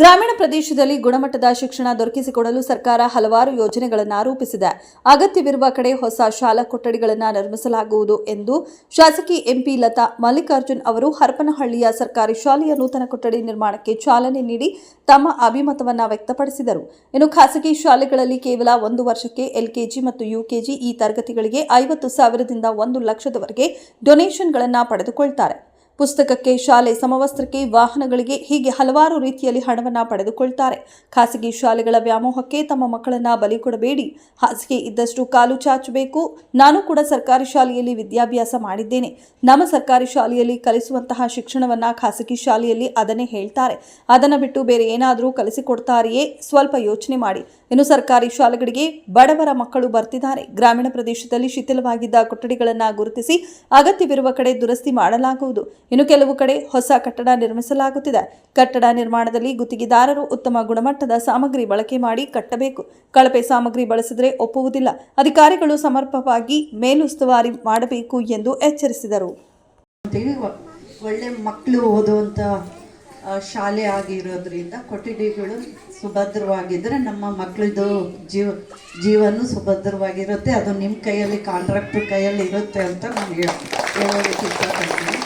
ಗ್ರಾಮೀಣ ಪ್ರದೇಶದಲ್ಲಿ ಗುಣಮಟ್ಟದ ಶಿಕ್ಷಣ ದೊರಕಿಸಿಕೊಡಲು ಸರ್ಕಾರ ಹಲವಾರು ಯೋಜನೆಗಳನ್ನು ರೂಪಿಸಿದೆ. ಅಗತ್ಯವಿರುವ ಕಡೆ ಹೊಸ ಶಾಲಾ ಕೊಠಡಿಗಳನ್ನು ನಿರ್ಮಿಸಲಾಗುವುದು ಎಂದು ಶಾಸಕಿ ಎಂಪಿ ಲತಾ ಮಲ್ಲಿಕಾರ್ಜುನ್ ಅವರು ಹರಪನಹಳ್ಳಿಯ ಸರ್ಕಾರಿ ಶಾಲೆಯ ನೂತನ ಕೊಠಡಿ ನಿರ್ಮಾಣಕ್ಕೆ ಚಾಲನೆ ನೀಡಿ ತಮ್ಮ ಅಭಿಮತವನ್ನು ವ್ಯಕ್ತಪಡಿಸಿದರು. ಇನ್ನು ಖಾಸಗಿ ಶಾಲೆಗಳಲ್ಲಿ ಕೇವಲ ಒಂದು ವರ್ಷಕ್ಕೆ ಎಲ್ಕೆಜಿ ಮತ್ತು ಯುಕೆಜಿ ಈ ತರಗತಿಗಳಿಗೆ ಐವತ್ತು ಸಾವಿರದಿಂದ ಒಂದು ಲಕ್ಷದವರೆಗೆ ಡೊನೇಷನ್ಗಳನ್ನು ಪಡೆದುಕೊಳ್ತಾರೆ. ಪುಸ್ತಕಕ್ಕೆ, ಶಾಲೆ ಸಮವಸ್ತ್ರಕ್ಕೆ, ವಾಹನಗಳಿಗೆ ಹೀಗೆ ಹಲವಾರು ರೀತಿಯಲ್ಲಿ ಹಣವನ್ನು ಪಡೆದುಕೊಳ್ತಾರೆ. ಖಾಸಗಿ ಶಾಲೆಗಳ ವ್ಯಾಮೋಹಕ್ಕೆ ತಮ್ಮ ಮಕ್ಕಳನ್ನ ಬಲಿ ಕೊಡಬೇಡಿ. ಹಾಸಿಗೆ ಇದ್ದಷ್ಟು ಕಾಲು ಚಾಚಬೇಕು. ನಾನು ಕೂಡ ಸರ್ಕಾರಿ ಶಾಲೆಯಲ್ಲಿ ವಿದ್ಯಾಭ್ಯಾಸ ಮಾಡಿದ್ದೇನೆ. ನಮ್ಮ ಸರ್ಕಾರಿ ಶಾಲೆಯಲ್ಲಿ ಕಲಿಸುವಂತಹ ಶಿಕ್ಷಣವನ್ನ ಖಾಸಗಿ ಶಾಲೆಯಲ್ಲಿ ಅದನ್ನೇ ಹೇಳ್ತಾರೆ. ಅದನ್ನು ಬಿಟ್ಟು ಬೇರೆ ಏನಾದರೂ ಕಲಿಸಿಕೊಡ್ತಾರೆಯೇ? ಸ್ವಲ್ಪ ಯೋಚನೆ ಮಾಡಿ. ಇನ್ನು ಸರ್ಕಾರಿ ಶಾಲೆಗಳಿಗೆ ಬಡವರ ಮಕ್ಕಳು ಬರ್ತಿದ್ದಾರೆ. ಗ್ರಾಮೀಣ ಪ್ರದೇಶದಲ್ಲಿ ಶಿಥಿಲವಾಗಿದ್ದ ಕೊಠಡಿಗಳನ್ನು ಗುರುತಿಸಿ ಅಗತ್ಯವಿರುವ ಕಡೆ ದುರಸ್ತಿ ಮಾಡಲಾಗುವುದು. ಇನ್ನು ಕೆಲವು ಕಡೆ ಹೊಸ ಕಟ್ಟಡ ನಿರ್ಮಿಸಲಾಗುತ್ತಿದೆ. ಕಟ್ಟಡ ನಿರ್ಮಾಣದಲ್ಲಿ ಗುತ್ತಿಗೆದಾರರು ಉತ್ತಮ ಗುಣಮಟ್ಟದ ಸಾಮಗ್ರಿ ಬಳಕೆ ಮಾಡಿ ಕಟ್ಟಬೇಕು. ಕಳಪೆ ಸಾಮಗ್ರಿ ಬಳಸಿದರೆ ಒಪ್ಪುವುದಿಲ್ಲ. ಅಧಿಕಾರಿಗಳು ಸಮರ್ಪಕವಾಗಿ ಮೇಲುಸ್ತುವಾರಿ ಮಾಡಬೇಕು ಎಂದು ಎಚ್ಚರಿಸಿದರು. ಒಳ್ಳೆ ಮಕ್ಕಳು ಓದುವಂಥ ಶಾಲೆ ಆಗಿರೋದ್ರಿಂದ ಕೊಠಡಿಗಳು ಸುಭದ್ರವಾಗಿದ್ದರೆ ನಮ್ಮ ಮಕ್ಕಳದು ಜೀವ ಜೀವನ ಸುಭದ್ರವಾಗಿರುತ್ತೆ. ಅದು ನಿಮ್ಮ ಕೈಯಲ್ಲಿ, ಕಾಂಟ್ರಾಕ್ಟ್ರ್ ಕೈಯಲ್ಲಿ ಇರುತ್ತೆ ಅಂತ ನಾನು ಹೇಳ ಹೇಳೋದಕ್ಕೆ ಇಷ್ಟಪಡ್ತೀನಿ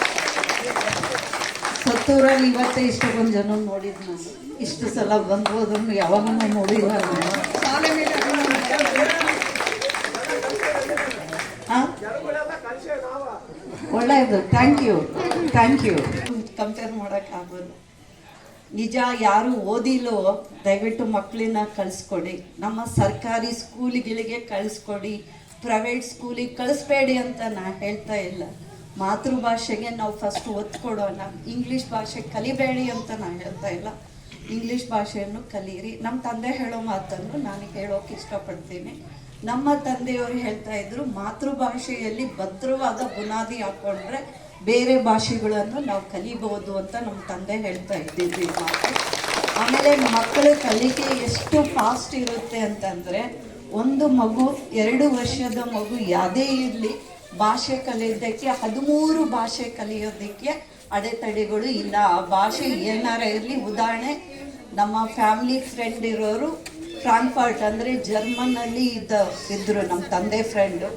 ಸತ್ತೂರಲ್ಲಿ ಇವತ್ತೇ ಇಷ್ಟೊಂದು ಜನ ನೋಡಿದ್ದು ನಾನು. ಇಷ್ಟು ಸಲ ಬಂದು ಹೋದ್ರು ಯಾವಾಗೂ ನಾನು. ಒಳ್ಳೆಯದು. Thank you thank you compare ಮಾಡೋಕ್ಕಾಗೋದು ನಿಜ ಯಾರು ಓದಿಲ್ಲೋ, ದಯವಿಟ್ಟು ಮಕ್ಕಳನ್ನ ಕಳಿಸ್ಕೊಡಿ. ನಮ್ಮ ಸರ್ಕಾರಿ ಸ್ಕೂಲ್ಗಳಿಗೆ ಕಳಿಸ್ಕೊಡಿ. ಪ್ರೈವೇಟ್ ಸ್ಕೂಲಿಗೆ ಕಳಿಸ್ಬೇಡಿ ಅಂತ ನಾ ಹೇಳ್ತಾ ಇಲ್ಲ. ಮಾತೃಭಾಷೆಗೆ ನಾವು ಫಸ್ಟ್ ಒತ್ತು ಕೊಡೋಣ ಇಂಗ್ಲೀಷ್ ಭಾಷೆ ಕಲಿಬೇಡಿ ಅಂತ ನಾನು ಹೇಳ್ತಾ ಇಲ್ಲ. ಇಂಗ್ಲೀಷ್ ಭಾಷೆಯನ್ನು ಕಲಿಯಿರಿ ನಮ್ಮ ತಂದೆ ಹೇಳೋ ಮಾತನ್ನು ನಾನು ಹೇಳೋಕೆ ಇಷ್ಟಪಡ್ತೀನಿ. ನಮ್ಮ ತಂದೆಯವರು ಹೇಳ್ತಾ ಇದ್ರು, ಮಾತೃಭಾಷೆಯಲ್ಲಿ ಭದ್ರವಾದ ಬುನಾದಿ ಹಾಕೊಂಡ್ರೆ ಬೇರೆ ಭಾಷೆಗಳನ್ನು ನಾವು ಕಲಿಬಹುದು ಅಂತ ನಮ್ಮ ತಂದೆ ಹೇಳ್ತಾ ಇದ್ದಿದ್ದು ಈ ಮಾತು. ಆಮೇಲೆ ಮಕ್ಕಳ ಕಲಿಕೆ ಎಷ್ಟು ಫಾಸ್ಟ್ ಇರುತ್ತೆ ಅಂತಂದರೆ, ಒಂದು ಮಗು ಎರಡು ವರ್ಷದ ಮಗು ಯಾವುದೇ ಇರಲಿ ಭಾಷೆ ಕಲಿಯೋದಕ್ಕೆ, ಹದಿಮೂರು ಭಾಷೆ ಕಲಿಯೋದಕ್ಕೆ ಅಡೆತಡೆಗಳು ಇಲ್ಲ. ಆ ಭಾಷೆ ಏನಾರ ಇರಲಿ, ಉದಾಹರಣೆ, ನಮ್ಮ ಫ್ಯಾಮಿಲಿ ಫ್ರೆಂಡ್ ಇರೋರು ಫ್ರಾಂಕ್ಫರ್ಟ್ ಅಂದರೆ ಜರ್ಮನಲ್ಲಿ ಇದ್ದ ಇದ್ದರು ನಮ್ಮ ತಂದೆ ಫ್ರೆಂಡು.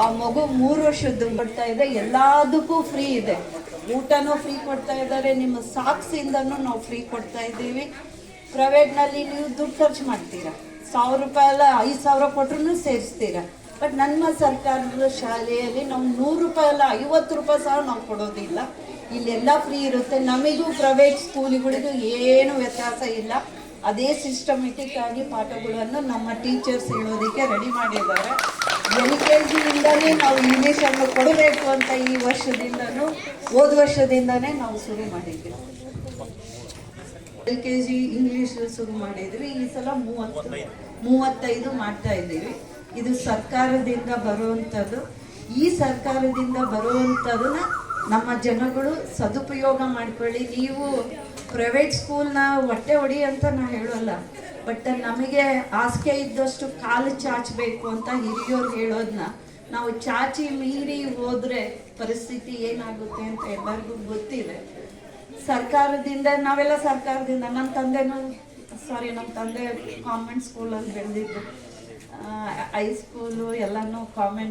ಆ ಮಗು ಮೂರು ವರ್ಷದ್ದು ಕೊಡ್ತಾ ಇದೆ, ಎಲ್ಲದಕ್ಕೂ ಫ್ರೀ ಇದೆ. ಊಟನೂ ಫ್ರೀ ಕೊಡ್ತಾ ಇದ್ದಾರೆ, ನಿಮ್ಮ ಸಾಕ್ಸಿಂದನೂ ನಾವು ಫ್ರೀ ಕೊಡ್ತಾ ಇದ್ದೀವಿ. ಪ್ರೈವೇಟ್ನಲ್ಲಿ ನೀವು ದುಡ್ಡು ಖರ್ಚು ಮಾಡ್ತೀರಾ? ಸಾವಿರ ರೂಪಾಯಿ ಎಲ್ಲ ಐದು ಸಾವಿರ ಕೊಟ್ರೂ ಸೇರಿಸ್ತೀರಾ? ಬಟ್ ನಮ್ಮ ಸರ್ಕಾರದ ಶಾಲೆಯಲ್ಲಿ ನಾವು ನೂರು ರೂಪಾಯಿ ಅಲ್ಲ, ಐವತ್ತು ರೂಪಾಯಿ ಸಹ ನಾವು ಕೊಡೋದಿಲ್ಲ. ಇಲ್ಲೆಲ್ಲ ಫ್ರೀ ಇರುತ್ತೆ. ನಮಗೂ ಪ್ರೈವೇಟ್ ಸ್ಕೂಲ್ಗಳಿಗೂ ಏನು ವ್ಯತ್ಯಾಸ ಇಲ್ಲ. ಅದೇ ಸಿಸ್ಟಮೆಟಿಕ್ ಆಗಿ ಪಾಠಗಳನ್ನು ನಮ್ಮ ಟೀಚರ್ಸ್ ಹೇಳೋದಕ್ಕೆ ರೆಡಿ ಮಾಡಿದ್ದಾರೆ. ಎಲ್ ಕೆ ಜಿಯಿಂದಲೇ ನಾವು ಇಂಗ್ಲೀಷನ್ನು ಕೊಡಬೇಕು ಅಂತ ಈ ವರ್ಷದಿಂದನೂ, ಹೋದ ವರ್ಷದಿಂದನೇ ನಾವು ಶುರು ಮಾಡಿದ್ವಿ ಎಲ್ ಕೆ ಜಿ ಇಂಗ್ಲೀಷ್ ಶುರು ಮಾಡಿದ್ವಿ. ಈ ಸಲ ಮೂವತ್ತು, ಮೂವತ್ತೈದು ಮಾಡ್ತಾ ಇದ್ದೀವಿ. ಇದು ಸರ್ಕಾರದಿಂದ ಬರುವಂಥದ್ದು. ಈ ಸರ್ಕಾರದಿಂದ ಬರುವಂಥದ್ದನ್ನ ನಮ್ಮ ಜನಗಳು ಸದುಪಯೋಗ ಮಾಡ್ಕೊಳ್ಳಿ. ನೀವು ಪ್ರೈವೇಟ್ ಸ್ಕೂಲ್ನ ಹೊಟ್ಟೆ ಹೊಡಿ ಅಂತ ನಾನು ಹೇಳೋಲ್ಲ. ಬಟ್ ನಮಗೆ ಹಾಸಿಗೆ ಇದ್ದಷ್ಟು ಕಾಲು ಚಾಚಬೇಕು ಅಂತ ಹಿರಿಯೋರು ಹೇಳೋದನ್ನ ನಾವು ಚಾಚಿ ಮೀರಿ ಹೋದ್ರೆ ಪರಿಸ್ಥಿತಿ ಏನಾಗುತ್ತೆ ಅಂತ ಎಲ್ಲರಿಗೂ ಗೊತ್ತಿದೆ. ಸರ್ಕಾರದಿಂದ, ನಾವೆಲ್ಲ ಸರ್ಕಾರದಿಂದ ನಮ್ಮ ತಂದೆನೂ ಸಾರಿ ನಮ್ಮ ತಂದೆ ಕಾನ್ವೆಂಟ್ ಸ್ಕೂಲಲ್ಲಿ ಬೆಳೆದಿದ್ದು. ಹೈಸ್ಕೂಲು ಎಲ್ಲನೂ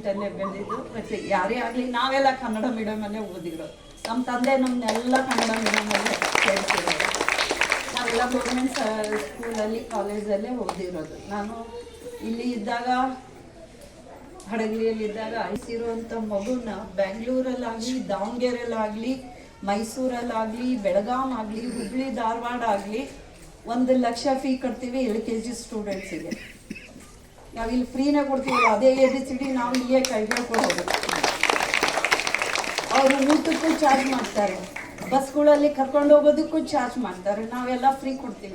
ಅಲ್ಲೇ ಬೆಳೆದಿದ್ದು ಬಟ್ ಯಾರೇ ಆಗಲಿ ನಾವೆಲ್ಲ ಕನ್ನಡ ಮೀಡಿಯಮಲ್ಲೇ ಓದಿದ್ರು ನಮ್ಮ ತಂದೆ ನಮ್ಮನ್ನೆಲ್ಲ ಕನ್ನಡ ಮೀಡಿಯಮಲ್ಲೇ ಸೇರಿಸಿರೋದು ನಾವೆಲ್ಲ ಗೌರ್ಮೆಂಟ್ ಸ್ಕೂಲಲ್ಲಿ ಕಾಲೇಜಲ್ಲೇ ಓದಿರೋದು. ನಾನು ಇಲ್ಲಿ ಇದ್ದಾಗ ಹಡಗಲಿಯಲ್ಲಿದ್ದಾಗ ಐಸಿರುವಂಥ ಮಗುನ ಬೆಂಗಳೂರಲ್ಲಾಗಲಿ ದಾವಣಗೆರೆಯಲ್ಲಾಗಲಿ ಮೈಸೂರಲ್ಲಾಗಲಿ ಬೆಳಗಾಂ ಆಗಲಿ ಹುಬ್ಳಿ, ಧಾರವಾಡ ಆಗಲಿ ಒಂದು ಲಕ್ಷ ಫೀ ಕಟ್ತೀವಿ ಎಲ್ ಕೆ ಜಿ ಸ್ಟೂಡೆಂಟ್ಸಿಗೆ ನಾವು ಇಲ್ಲಿ ಫ್ರೀನೇ ಕೊಡ್ತೀವಿ ಅದೇ ಎ ಬಿ ಸಿ ಡಿ ನಾವು ಇಲ್ಲೇ ಕೈಗೆ ಕೊಡೋದು ಅವರು ಊಟಕ್ಕೂ ಚಾರ್ಜ್ ಮಾಡ್ತಾರೆ. ಬಸ್ಗಳಲ್ಲಿ ಕರ್ಕೊಂಡು ಹೋಗೋದಕ್ಕೂ ಚಾರ್ಜ್ ಮಾಡ್ತಾರೆ. ನಾವೆಲ್ಲ ಫ್ರೀ ಕೊಡ್ತೀವಿ.